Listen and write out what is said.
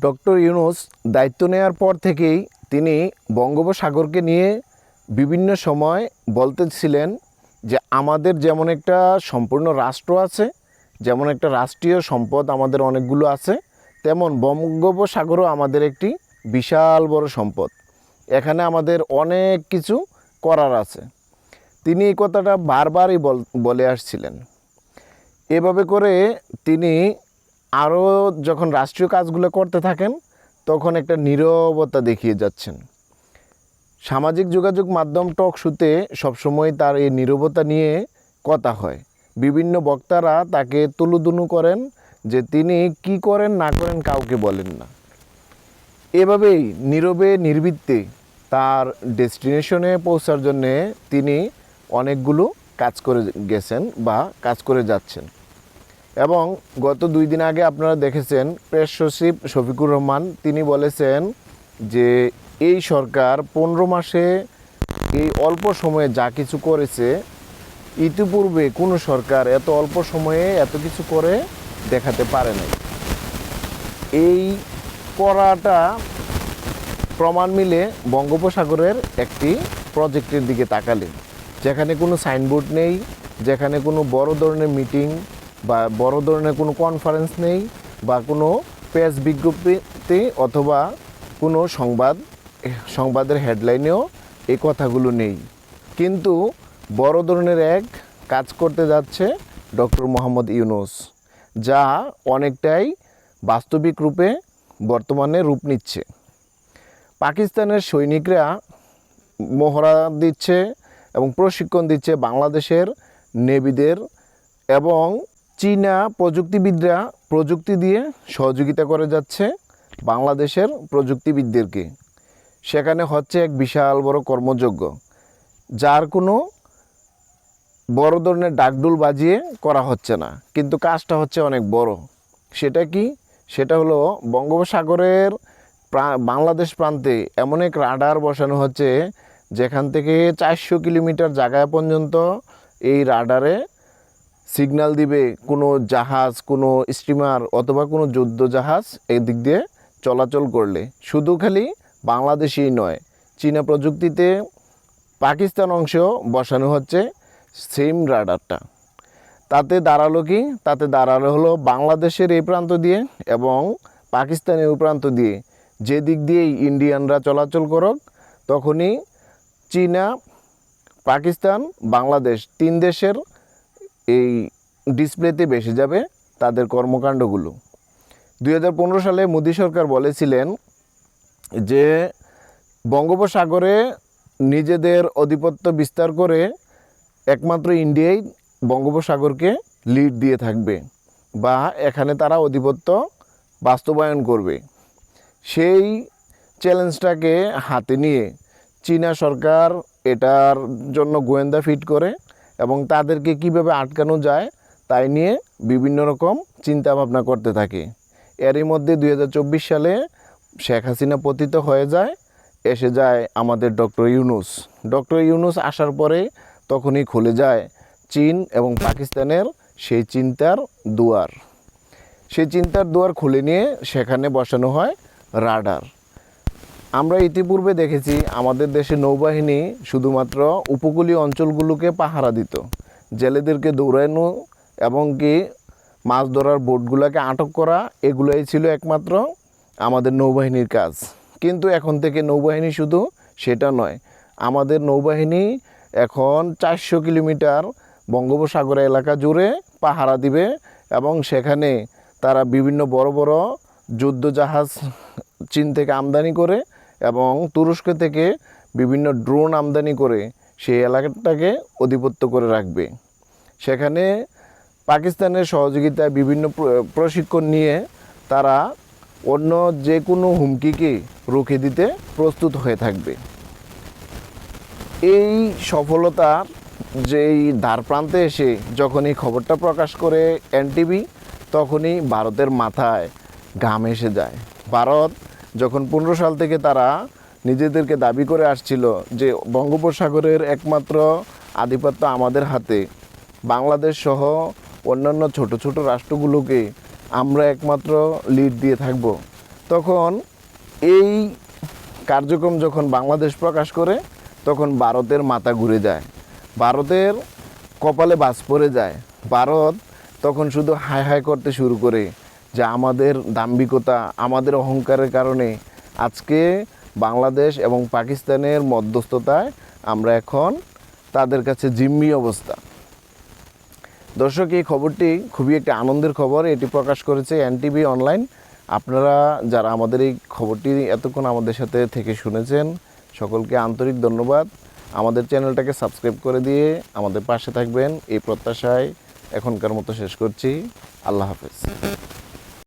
Doctor Yunus দায়িত্ব নেওয়ার পর থেকেই তিনি বঙ্গোপসাগরকে নিয়ে বিভিন্ন সময় বলতেছিলেন যে আমাদের যেমন একটা সম্পূর্ণ রাষ্ট্র আছে, যেমন একটা রাষ্ট্রীয় সম্পদ আমাদের অনেকগুলো আছে, তেমন বঙ্গোপসাগরও আমাদের একটি বিশাল বড় সম্পদ। এখানে আমাদের অনেক কিছু করার আছে। তিনি এই কথাটা বারবারই বল আসছিলেন। এভাবে করে তিনি আরও যখন রাষ্ট্রীয় কাজগুলো করতে থাকেন, তখন একটা নীরবতা দেখিয়ে যাচ্ছেন। সামাজিক যোগাযোগ মাধ্যম টক শুতে সবসময় তার এই নীরবতা নিয়ে কথা হয়। বিভিন্ন বক্তারা তাকে তুলুদুনু করেন যে তিনি কি করেন, না করেন কাউকে বলেন না। এভাবেই নীরবে, নির্বৃত্তে তার ডেস্টিনেশনে পৌঁছার জন্যে তিনি অনেকগুলো কাজ করে গেছেন বা কাজ করে যাচ্ছেন। এবং গত দুই দিন আগে আপনারা দেখেছেন প্রেস সচিব শফিকুর রহমান, তিনি বলেছেন যে এই সরকার পনেরো মাসে এই অল্প সময়ে যা কিছু করেছে, ইতিপূর্বে কোনো সরকার এত অল্প সময়ে এত কিছু করে দেখাতে পারে নাই। এই করাটা প্রমাণ মিলে বঙ্গোপসাগরের একটি প্রজেক্টের দিকে তাকালে যেখানে কোনো সাইনবোর্ড নেই, যেখানে কোনো বড় ধরনের মিটিং বা বড় ধরনের কোনো কনফারেন্স নেই বা কোনো প্রেস বিজ্ঞপ্তি অথবা কোনো সংবাদ, সংবাদের হেডলাইনেও এই কথাগুলো নেই। কিন্তু বড় ধরনের এক কাজ করতে যাচ্ছে ডক্টর মোহাম্মদ ইউনুস, যা অনেকটাই বাস্তবিক রূপে বর্তমানে রূপ নিচ্ছে। পাকিস্তানের সৈনিকরা মহড়া দিচ্ছে এবং প্রশিক্ষণ দিচ্ছে বাংলাদেশের নেভিদের এবং চীনা প্রযুক্তিবিদরা প্রযুক্তি দিয়ে সহযোগিতা করে যাচ্ছে বাংলাদেশের প্রযুক্তিবিদদেরকে। সেখানে হচ্ছে এক বিশাল বড় কর্মযজ্ঞ, যার কোনো বড় ধরনের ডাকডুল বাজিয়ে করা হচ্ছে না। কিন্তু কাজটা হচ্ছে অনেক বড়। সেটা কি? সেটা হলো বঙ্গোপসাগরের বাংলাদেশ প্রান্তে এমন এক রাডার বসানো হচ্ছে, যেখান থেকে চারশো কিলোমিটার জায়গায় পর্যন্ত এই রাডারে সিগন্যাল দিবে কোনো জাহাজ, কোনো স্টিমার অথবা কোনো যুদ্ধ জাহাজ এই দিক দিয়ে চলাচল করলে। শুধু খালি বাংলাদেশেই নয়, চীনা প্রযুক্তিতে পাকিস্তান অংশেও বসানো হচ্ছে সেম রাডারটা। তাতে দাঁড়াল কি? তাতে দাঁড়াল হলো বাংলাদেশের এই প্রান্ত দিয়ে এবং পাকিস্তানের প্রান্ত দিয়ে। যে দিক দিয়েই ইন্ডিয়ানরা চলাচল করক, তখনই চীনা, পাকিস্তান, বাংলাদেশ তিন দেশের এই ডিসপ্লেতে বেসে যাবে তাদের কর্মকাণ্ডগুলো। দু হাজার পনেরো সালে মোদী সরকার বলেছিলেন যে, বঙ্গোপসাগরে নিজেদের আধিপত্য বিস্তার করে একমাত্র ইন্ডিয়াই বঙ্গোপসাগরকে লিড দিয়ে থাকবে বা এখানে তারা আধিপত্য বাস্তবায়ন করবে। সেই চ্যালেঞ্জটাকে হাতে নিয়ে চীনা সরকার এটার জন্য গোয়েন্দা ফিট করে এবং তাদেরকে কীভাবে আটকানো যায় তাই নিয়ে বিভিন্ন রকম চিন্তা ভাবনা করতে থাকে। এরই মধ্যে দুই হাজার চব্বিশ সালে শেখ হাসিনা পতিত হয়ে যায়, এসে যায় আমাদের ডক্টর ইউনুস। ডক্টর ইউনুস আসার পরে তখনই খুলে যায় চীন এবং পাকিস্তানের সেই চিন্তার দুয়ার। সেই চিন্তার দুয়ার খুলে নিয়ে সেখানে বসানো হয় রাডার। আমরা ইতিপূর্বে দেখেছি আমাদের দেশে নৌবাহিনী শুধুমাত্র উপকূলীয় অঞ্চলগুলোকে পাহারা দিত। জেলেদেরকে দৌড়ানো এবং কি মাছ ধরার বোটগুলোকে আটক করা, এগুলোই ছিল একমাত্র আমাদের নৌবাহিনীর কাজ। কিন্তু এখন থেকে নৌবাহিনী শুধু সেটা নয়, আমাদের নৌবাহিনী এখন চারশো কিলোমিটার বঙ্গোপসাগর এলাকা জুড়ে পাহারা দিবে এবং সেখানে তারা বিভিন্ন বড় বড় যুদ্ধ জাহাজ চীন থেকে আমদানি করে এবং তুরস্ক থেকে বিভিন্ন ড্রোন আমদানি করে সেই এলাকাটাকে অধিপত্য করে রাখবে। সেখানে পাকিস্তানের সহযোগিতায় বিভিন্ন প্রশিক্ষণ নিয়ে তারা অন্য যে কোনো হুমকিকে রুখে দিতে প্রস্তুত হয়ে থাকবে। এই সফলতা যেই দ্বার প্রান্তে এসে যখন এই খবরটা প্রকাশ করে এনটিভি, তখনই ভারতের মাথায় ঘাম এসে যায়। ভারত যখন পনেরো সাল থেকে তারা নিজেদেরকে দাবি করে আসছিল যে বঙ্গোপসাগরের একমাত্র আধিপত্য আমাদের হাতে, বাংলাদেশ সহ অন্যান্য ছোট ছোট রাষ্ট্রগুলোকে আমরা একমাত্র লিড দিয়ে থাকব। তখন এই কার্যক্রম যখন বাংলাদেশ প্রকাশ করে, তখন ভারতের মাথা ঘুরে যায়। ভারতের কপালে বাস পড়ে যায়। ভারত তখন শুধু হাই হাই করতে শুরু করে যে আমাদের দাম্ভিকতা, আমাদের অহংকারের কারণে আজকে বাংলাদেশ এবং পাকিস্তানের মধ্যস্থতায় আমরা এখন তাদের কাছে জিম্মি অবস্থা। দর্শক, এই খবরটি খুবই একটি আনন্দের খবর, এটি প্রকাশ করেছে এনটিভি অনলাইন। আপনারা যারা আমাদের এই খবরটি এতক্ষণ আমাদের সাথে থেকে শুনেছেন, সকলকে আন্তরিক ধন্যবাদ। আমাদের চ্যানেলটাকে সাবস্ক্রাইব করে দিয়ে আমাদের পাশে থাকবেন। এই প্রত্যাশায় এখনকার মতো শেষ করছি। আল্লাহ হাফেজ।